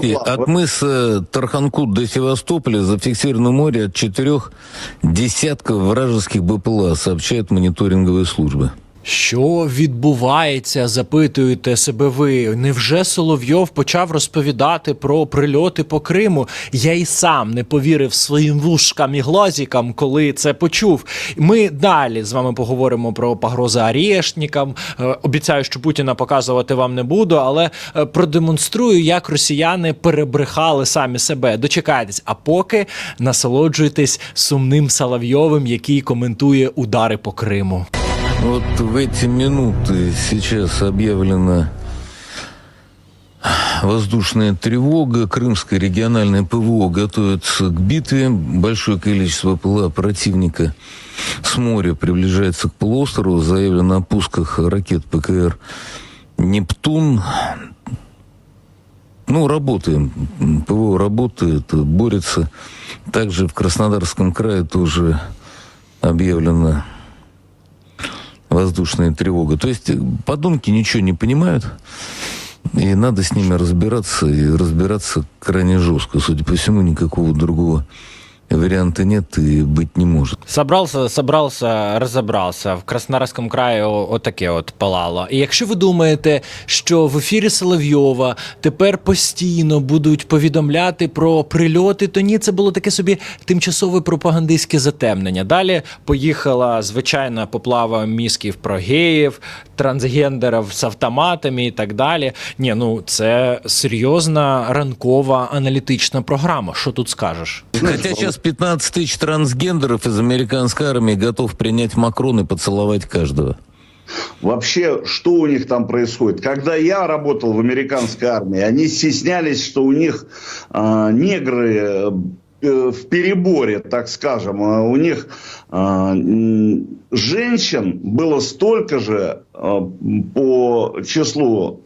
И от мыса Тарханкут до Севастополя зафиксировано море от четырех десятков вражеских БПЛА, сообщают мониторинговые службы. Що відбувається, запитуєте себе ви. Невже Соловйов почав розповідати про прильоти по Криму? Я і сам не повірив своїм вушкам і глазікам, коли це почув. Ми далі з вами поговоримо про погрози Арєшнікам. Е, Обіцяю, що Путіна показувати вам не буду, але е, продемонструю, як росіяни перебрехали самі себе. Дочекайтесь, а поки насолоджуйтесь сумним Соловйовим, який коментує удари по Криму. Вот в эти минуты сейчас объявлена воздушная тревога. Крымское региональное ПВО готовится к битве. Большое количество ПЛА противника с моря приближается к полуострову. Заявлено о пусках ракет ПКР «Нептун». Ну, работаем. ПВО работает, борется. Также в Краснодарском крае тоже объявлена воздушная тревога. То есть э, подонки ничего не понимают, и надо с ними разбираться, и разбираться крайне жестко. Судя по всему, никакого другого варианта нет и быть не может. Собрался, собрался, розібрався. В Краснодарському краї отаке от палало. І якщо ви думаєте, що в ефірі Соловйова тепер постійно будуть повідомляти про прильоти, то ні, це було таке собі тимчасове пропагандистське затемнення. Далі поїхала звичайна поплава мізків про геїв, трансгендерів з автоматами і так далі. Ні, ну це серйозна ранкова аналітична програма. Що тут скажеш? Хотя сейчас 15 тысяч трансгендеров из американской армии готов принять Макрон и поцеловать каждого. Вообще, что у них там происходит? Когда я работал в американской армии, они стеснялись, что у них а, негры э, в переборе, так скажем, А у них а, м, женщин было столько же а, по числу,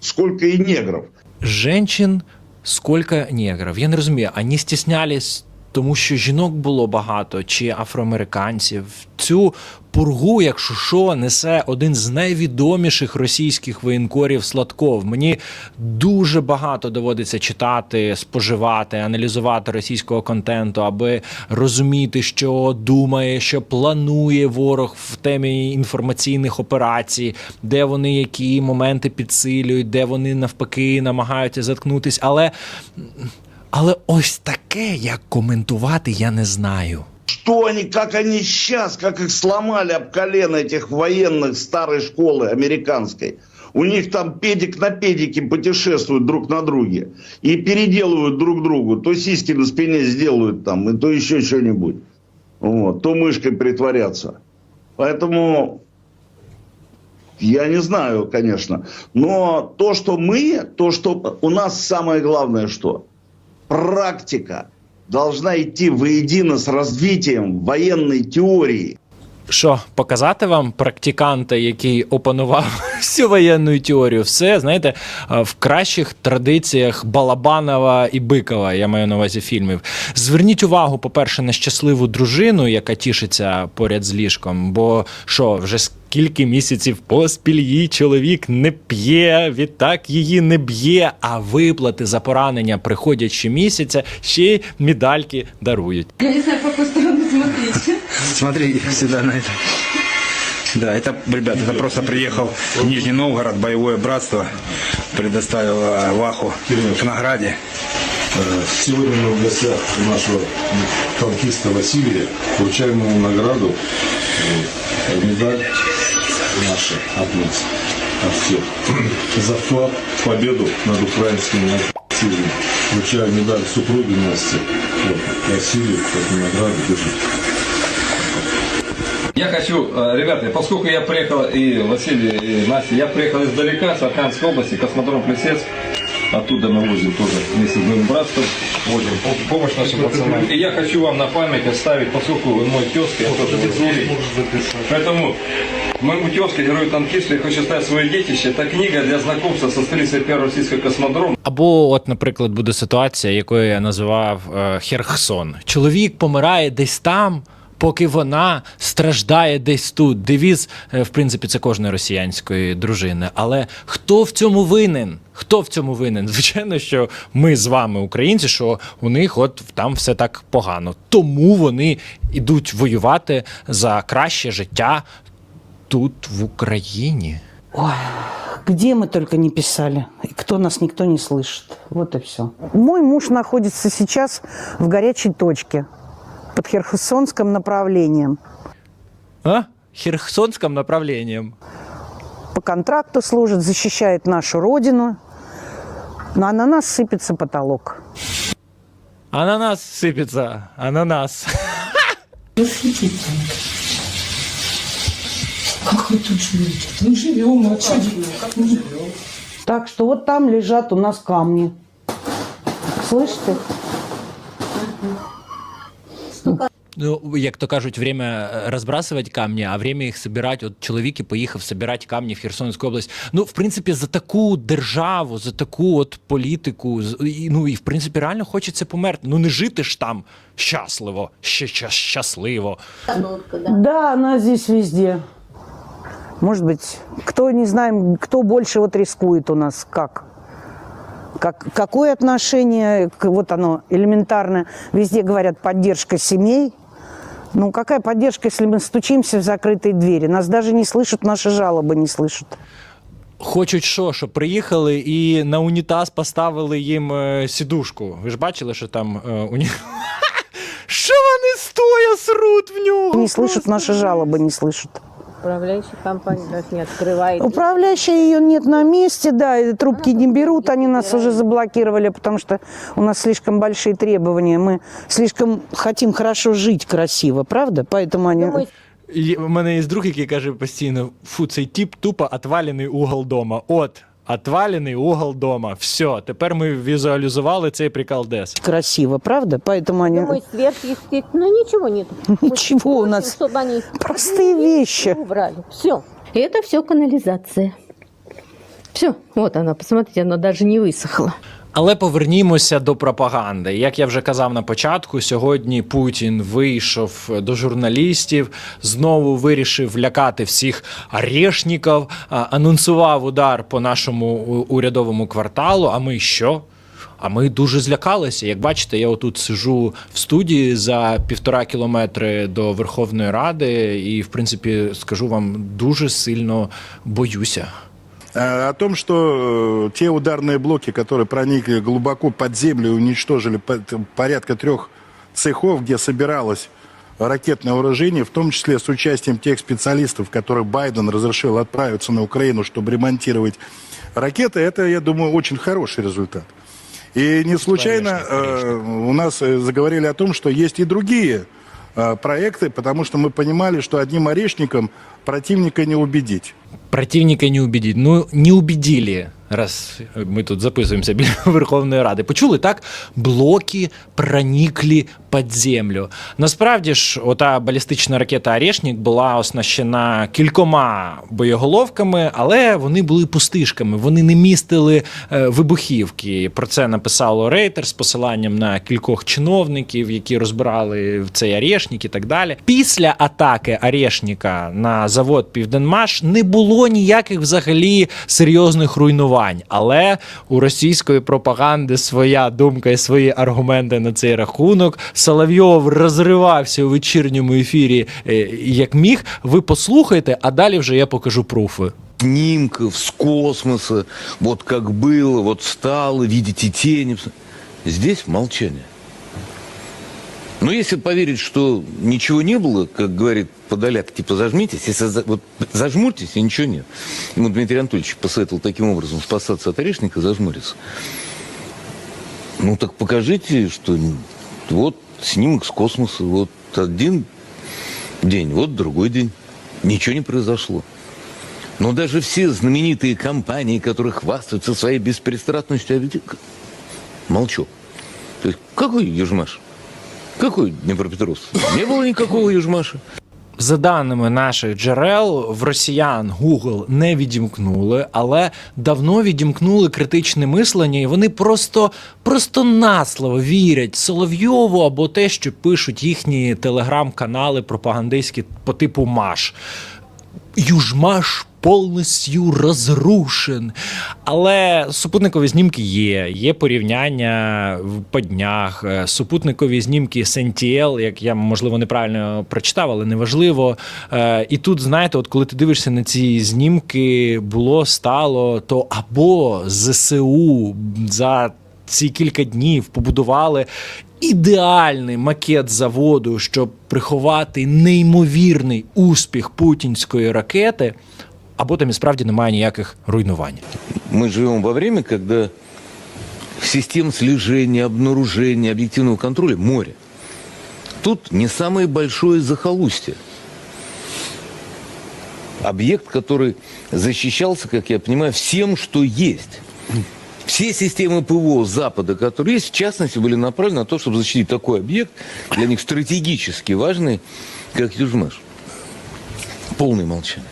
сколько и негров. женщин, сколько негрів. Я не розумію, ані стіснялись, Тому що жінок було багато, чи афроамериканців. Цю пургу, якщо що, несе один з найвідоміших російських воєнкорів Сладков. Мені дуже багато доводиться читати, споживати, аналізувати російського контенту, аби розуміти, що думає, що планує ворог в темі інформаційних операцій, де вони які моменти підсилюють, де вони навпаки намагаються заткнутись. Але, але ось таке, як коментувати, я не знаю. Что они, как они сейчас, как их сломали об колено этих военных старой школы американской. У них там педик на педике путешествуют друг на друге. И переделывают друг другу. То сиськи на спине сделают там, и то еще что-нибудь. Вот, то мышкой притворятся. Поэтому я не знаю, конечно. Но то, что мы, то, что у нас самое главное, что практика должна идти воедино с развитием военной теории. Що, показати вам практиканта, який опанував всю воєнну теорію? Все, знаєте, е, в кращих традиціях Балабанова і Бикова, я маю на увазі фільмів. Зверніть увагу, по-перше, на щасливу дружину, яка тішиться поряд з ліжком. Бо що, вже скільки місяців поспіль її чоловік не п'є, відтак її не б'є, а виплати за поранення приходять щомісяця, ще й медальки дарують. Смотри сюда на это. Да, это, ребят, это просто приехал в Нижний Новгород, боевое братство предоставило Ваху к награде. Э, Сегодня мы в гостях у нашего танкиста Василия вручаем ему награду, э, медаль наша от нас, от всех, за вклад в победу над украинскими нацистами. Вручаю медаль супруги Насти. Вот, Василий, эту награду держите. Я хочу, э, ребята, поскольку я приехал, и Василий, и Настя, я приехал издалека, с Архангельской области, космодром Плесецк. Оттуда мы возим тоже вместе с моим братством. Возим по- помощь нашим пацанам. И я хочу вам на память оставить, поскольку вы мой тезка, я тоже Василий. Поэтому моему тезке, герою танкисту, я хочу оставить свое детище. Это книга для знакомства со столицей первого российского космодрома. Або, от, наприклад, буде ситуація, якою я називав е, Херхсон. Чоловік помирає десь там. поки вона страждає десь тут. Девіз, е, в принципі, це кожної росіянської дружини. Але хто в цьому винен? Хто в цьому винен? Звичайно, що ми з вами, українці, що у них от там все так погано. Тому вони йдуть воювати за краще життя тут, в Україні. Ой, где мы только не писали. И кто нас никто не слышит. Вот и все. Мой муж находится сейчас в горячей точке под Херсонским направлением. А? Херсонским направленням. По контракту служит, защищает нашу родину. Но на нас сыпется потолок. Ананас сыпется, ананас. Как вы тут живете? Мы живем, а что? Так что вот там лежат у нас камни. Слышите? Ну, як то кажуть, время е, розбрасувати камні, а время їх собирати. От чоловік і поїхав собирати камні в Херсонську область. Ну, в принципі, за таку державу, за таку от політику, ну і в принципі реально хочеться померти. Ну не жити ж там щасливо, ще ща- щасливо. Да, она здесь везде. Может быть, кто не знаем, кто больше вот рискует у нас, как? Как, какое отношение, вот оно элементарно, везде говорят поддержка семей. Ну, какая поддержка, если мы стучимся в закрытые двери? Нас даже не слышат, наши жалобы не слышат. Хочуть що, щоб приїхали і на унітаз поставили їм е, сідушку. Ви ж бачили, що там е, уні... Що вони стоя срут в нього? Не слышат, наши жалобы не слышат. Управляющая компания даже не открывает. Управляющая ее нет на месте, да, и трубки не берут, они нас уже заблокировали, потому что у нас слишком большие требования, мы слишком хотим хорошо жить красиво, правда? Поэтому они... Думаю, І У мене є друг, який каже постійно: фу, цей тип тупо отвалений угол дома. От, отвалений угол дома. Все, тепер ми візуалізували цей прикол Дес. красиво, правда? Поэтому они... Думаю, свет, естественно, ничего нет. Ничего у нас. Чтобы они Простые вещи. убрали. Все. Это все канализация. Все. Вот она, посмотрите, она даже не высохла. Але повернімося до пропаганди. Як я вже казав на початку, сьогодні Путін вийшов до журналістів, знову вирішив лякати всіх арешників, анонсував удар по нашому урядовому кварталу. А ми що? А ми дуже злякалися. Як бачите, я отут сижу в студії за півтора кілометри до Верховної Ради, і, в принципі, скажу вам, дуже сильно боюся. Э, О том, что э, те ударные блоки, которые проникли глубоко под землю и уничтожили по- порядка трех цехов, где собиралось ракетное вооружение, в том числе с участием тех специалистов, которых Байден разрешил отправиться на Украину, чтобы ремонтировать ракеты, это, я думаю, очень хороший результат. И не случайно Конечно, конечно. э, у нас э, заговорили о том, что есть и другие проекты, потому что мы понимали, что одним орешником противника не убедить. Противника не убедить. Ну, не убедили, раз ми тут записуємося біля Верховної Ради. Почули так? Блоки проникли під землю. Насправді ж, ота балістична ракета Орешник була оснащена кількома боєголовками, але вони були пустишками, вони не містили е, вибухівки. Про це написало Рейтер з посиланням на кількох чиновників, які розбирали цей Орешник і так далі. Після атаки Орешника на завод Південмаш не було ніяких взагалі серйозних руйнувань. Але у російської пропаганди своя думка і свої аргументи на цей рахунок. Соловйов розривався у вечірньому ефірі е, як міг. Ви послухайте, а далі вже я покажу пруфи. Снимков с космоса, вот как было, вот стало, видите тени. Здесь молчание. Но если поверить, что ничего не было, как говорит Подоляк, типа зажмитесь, если за- вот зажмурьтесь, и ничего нет. Ему Дмитрий Анатольевич посоветовал таким образом спасаться от орешника, зажмуриться. Ну так покажите, что вот снимок с космоса, вот один день, вот другой день. Ничего не произошло. Но даже все знаменитые компании, которые хвастаются своей беспристрастностью, а молчу. То есть какой Южмаш? Какой Днепропетровск? Не было никакого Южмаша. За даними наших джерел, в росіян Google не відімкнули, але давно відімкнули критичне мислення, і вони просто, просто наслово вірять Соловйову або те, що пишуть їхні телеграм-канали пропагандистські по типу Маш. Южмаш повністю розрушен. Але супутникові знімки є, є порівняння по днях. Е, Супутникові знімки Сентіел, як я можливо неправильно прочитав, але неважливо. Е, І тут, знаєте, от коли ти дивишся на ці знімки, було стало, то або ЗСУ за ці кілька днів побудували ідеальний макет заводу, щоб приховати неймовірний успіх путінської ракети, або там і справді немає ніяких руйнувань. Мы живем во время, когда систем слежения, обнаружения, объективного контроля море. Тут не самое большое захолустье. Объект, который защищался, как я понимаю, всем, что есть. Все системы ПВО Запада, которые есть, в частности, были направлены на то, чтобы защитить такой объект, для них стратегически важный, как Южмаш. Полное молчание.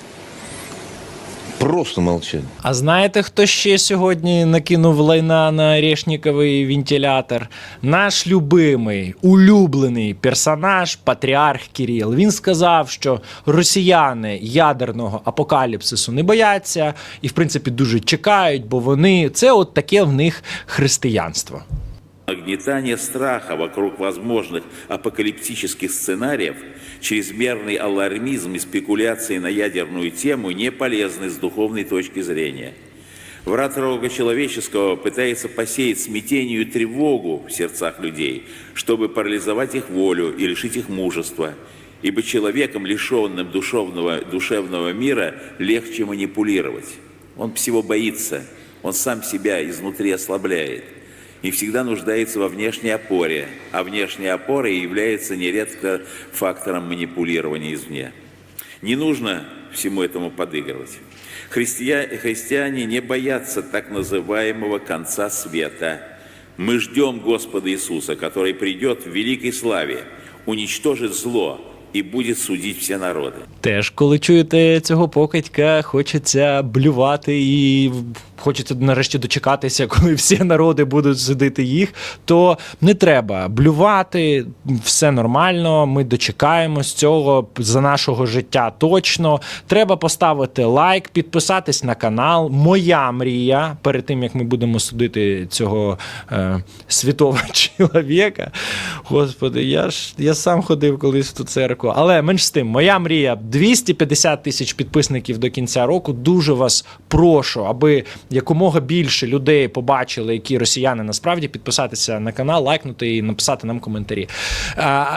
Просто молчание. А знаєте, хто ще сьогодні накинув лайна на Решніковий вентилятор? Наш любимий, улюблений персонаж, патріарх Кіріл. Він сказав, що росіяни ядерного апокаліпсису не бояться і, в принципі, дуже чекають, бо вони це от таке в них християнство. Нагнетание страха вокруг возможных апокалиптических сценариев, чрезмерный алармизм и спекуляции на ядерную тему не полезны с духовной точки зрения. Враг рога человеческого пытается посеять смятение и тревогу в сердцах людей, чтобы парализовать их волю и лишить их мужества. Ибо человеком, лишенным душевного, душевного мира, легче манипулировать. Он всего боится, он сам себя изнутри ослабляет и всегда нуждается во внешней опоре, а внешняя опора является нередко фактором манипулирования извне. Не нужно всему этому подыгрывать. Христия- христиане не боятся так называемого конца света. Мы ждем Господа Иисуса, который придет в великой славе, уничтожит зло и будет судить все народы. Теж, коли чуєте цього покидька, хочеться блювати і хочеться нарешті дочекатися, коли всі народи будуть судити їх. То не треба блювати, все нормально. Ми дочекаємось цього за нашого життя точно. Треба поставити лайк, підписатись на канал. Моя мрія перед тим як ми будемо судити цього е, святого чоловіка. Господи, я ж я сам ходив колись в ту церкву. Але менш з тим, моя мрія 250 тисяч підписників до кінця року. Дуже вас прошу, аби якомога більше людей побачили, які росіяни насправді підписатися на канал, лайкнути і написати нам коментарі.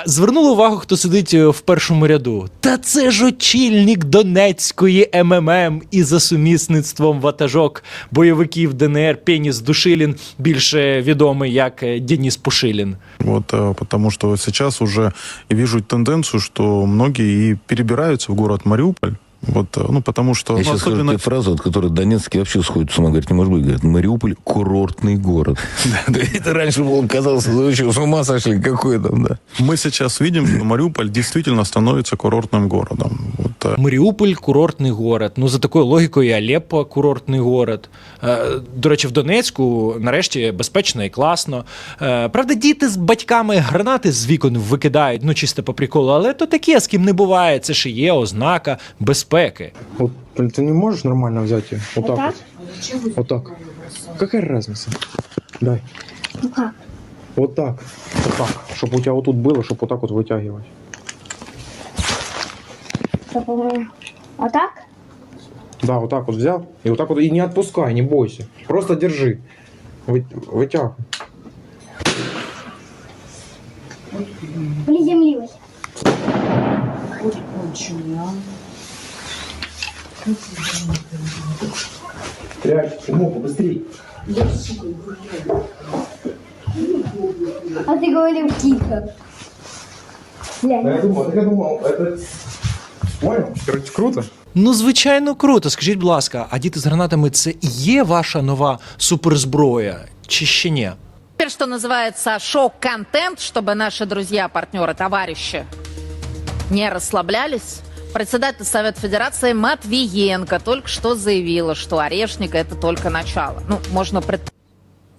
Звернули увагу, хто сидить в першому ряду. Та це ж очільник Донецької МММ і за сумісництвом ватажок бойовиків ДНР Пеніс Душилін, більше відомий як е, Деніс Пушилін. Вот, э, потому что сейчас уже вижу тенденцию, что многие и перебираются в город Мариуполь. Вот, э, ну, потому что... Я ну, сейчас скажу особенно- тебе фразу, от которой Донецкий вообще сходит с ума. Говорит, не может быть. Говорит, Мариуполь – курортный город. Да Это раньше было казалось, что вообще с ума сошли. Какой там, да. Мы сейчас видим, что Мариуполь действительно становится курортным городом. Вот, э, Маріуполь курортний город. Ну, за такою логікою, і Алеппо курортний город. Е, До речі, в Донецьку нарешті безпечно і класно. Е, Правда, діти з батьками гранати з вікон викидають, ну чисто по приколу, але то таке, з ким не буває. Це ж і є ознака безпеки. Вот ты не можешь нормально взять ее? Вот, так вот. Вот так. Какая разница? Дай. Ну как? Вот так. Вот так. Чтобы у тебя вот тут было, чтобы вот так вот вытягивать. А так? Да, вот так вот взял. И вот так вот. И не отпускай, не бойся. Просто держи. Вы, вытягивай. Приземлилась. Прячь. Ну, побыстрей. А ты говорил тихо. Я думал, так я думал, это... Понял? Короче, круто. Ну, звичайно, круто. Скажіть, будь ласка, а діти з гранатами це і є ваша нова суперзброя? Чи ще ні? Теперь, что называется, шок-контент, чтобы наши друзья, партнеры, товарищи не расслаблялись. Председатель Совета Федерации Матвиенко только что заявила, что Орешник это только начало. Ну, можно пред...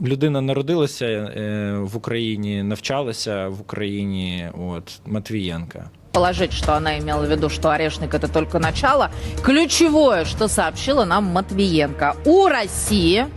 Людина народилася е, в Україні, навчалася в Україні. От Матвієнка. положить, что она имела в виду, что Орешник это только начало. Ключевое, что сообщила нам Матвиенко. У России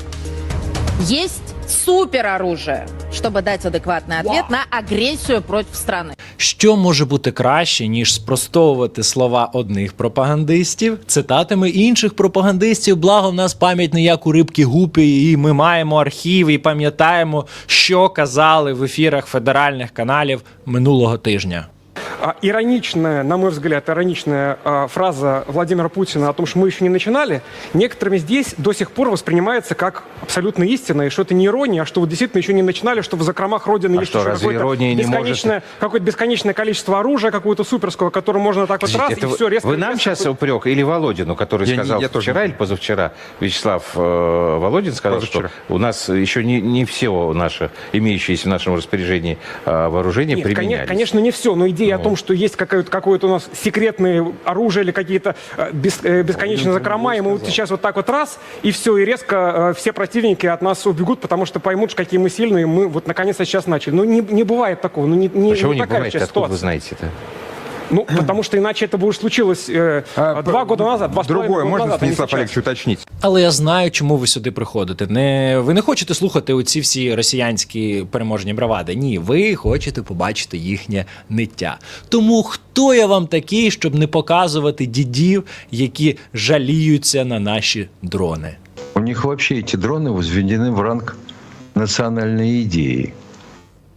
есть супероружие, чтобы дать адекватный ответ на агрессию против страны. Що може бути краще, ніж спростовувати слова одних пропагандистів цитатами інших пропагандистів? Благо, в нас пам'ять не як у рибки гупі, і ми маємо архів і пам'ятаємо, що казали в ефірах федеральних каналів минулого тижня. А, Ироничная, на мой взгляд, ироничная а, фраза Владимира Путина о том, что мы еще не начинали, некоторыми здесь до сих пор воспринимается как абсолютно истина, и что это не ирония, а что вот действительно еще не начинали, что в закромах Родины А есть что, еще разве какое-то бесконечное, какое-то бесконечное количество оружия, какого-то суперского, которое можно так вот раз, Это и вы- все, резко... Вы нам резко сейчас упрек или Володину, который Я не- сказал я тоже вчера или позавчера, Вячеслав э, Володин сказал, Позавчера. что у нас еще не, не все наше, имеющееся в нашем распоряжении э, вооружение Нет, применялись. конечно, не все, но идея о Ну. том, что есть какое-то, какое-то у нас секретное оружие или какие-то э, бес- э, бесконечные закрома, и мы вот сейчас вот так вот раз, и все, и резко э, все противники от нас убегут, потому что поймут, что какие мы сильные, мы вот наконец-то сейчас начали. Ну, не, не бывает такого, ну, не, не, Почему не не такая бывает? сейчас Откуда вы ситуация. знаете это? Ну, потому что иначе это бы уже случилось э, А, два года назад, два с половиной Другое, года можно, назад, а не Станислав сейчас. Олегович, уточнить? Але я знаю, чому ви сюди приходите. Не ви не хочете слухати оці всі росіянські переможні бравади. Ні, ви хочете побачити їхнє ниття. Тому хто я вам такий, щоб не показувати дідів, які жаліються на наші дрони? У них вообще эти дроны возведены в ранг национальной идеи.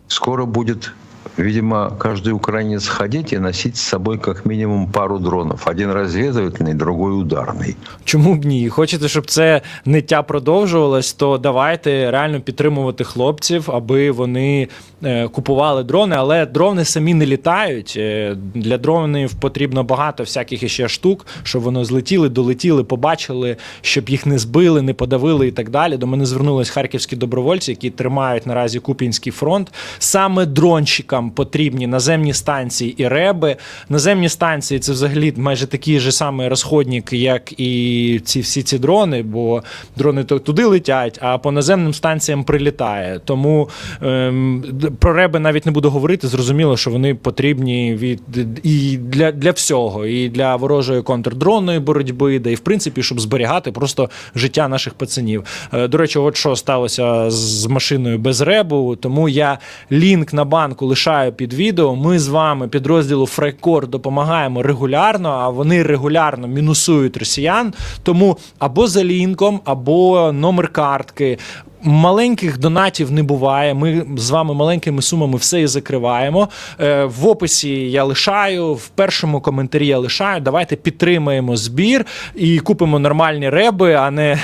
Скоро будет, видимо, каждый украинец ходить и носить с собой как минимум пару дронов. Один разведывательный, другой ударный. Чому б ні? Хочете, щоб це ниття продовжувалось, то давайте реально підтримувати хлопців, аби вони е, купували дрони, але дрони самі не літають. Е, Для дронів потрібно багато всяких іще штук, щоб воно злетіли, долетіли, побачили, щоб їх не збили, не подавили і так далі. До мене звернулись харківські добровольці, які тримають наразі Купінський фронт. Саме дронщикам потрібні наземні станції і реби. Наземні станції це взагалі майже такий же самий розходник, як і ці всі ці дрони, бо дрони туди летять, а по наземним станціям прилітає. Тому ем, про реби навіть не буду говорити. Зрозуміло, що вони потрібні від і для, для всього, і для ворожої контрдронної боротьби, да і в принципі, щоб зберігати просто життя наших пацанів. Е, До речі, от що сталося з машиною без ребу. Тому я лінк на банку лишаю під відео. Ми з вами підрозділу Фрайкор допомагаємо регулярно, а вони регулярно мінусують росіян. Тому або за лінком, або номер картки. Маленьких донатів не буває. Ми з вами маленькими сумами все і закриваємо. Е, в описі я лишаю, в першому коментарі я лишаю. Давайте підтримаємо збір і купимо нормальні реби, а не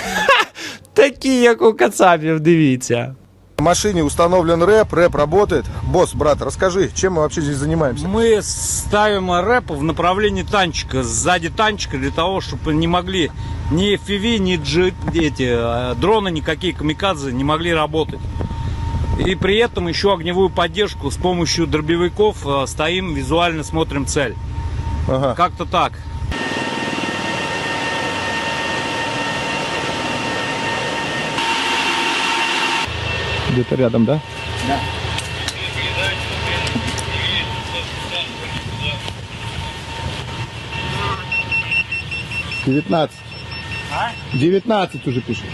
такі, як у Кацапів. Дивіться. В машине установлен рэп, рэп работает. Босс, брат, расскажи, чем мы вообще здесь занимаемся? Мы ставим рэп в направлении танчика, сзади танчика, для того, чтобы не могли ни FPV, ни джи, эти э, дроны, никакие камикадзе не могли работать. И при этом еще огневую поддержку с помощью дробовиков э, стоим, визуально смотрим цель. Ага. Как-то так. Где-то рядом, да? Девятнадцать. Девятнадцать уже пишет.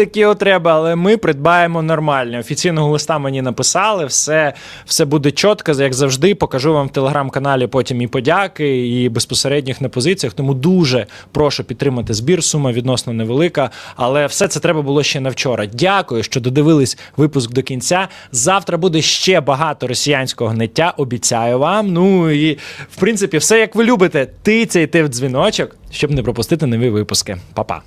Такі от треба, але ми придбаємо нормальні. Офіційного листа мені написали, все, все буде чітко, як завжди. Покажу вам в телеграм-каналі потім і подяки, і безпосередніх на позиціях. Тому дуже прошу підтримати збір. Сума відносно невелика. Але все це треба було ще на вчора. Дякую, що додивились випуск до кінця. Завтра буде ще багато росіянського гниття. Обіцяю вам. Ну і в принципі, все як ви любите. Тицяйте в дзвіночок, щоб не пропустити нові випуски. Па-па.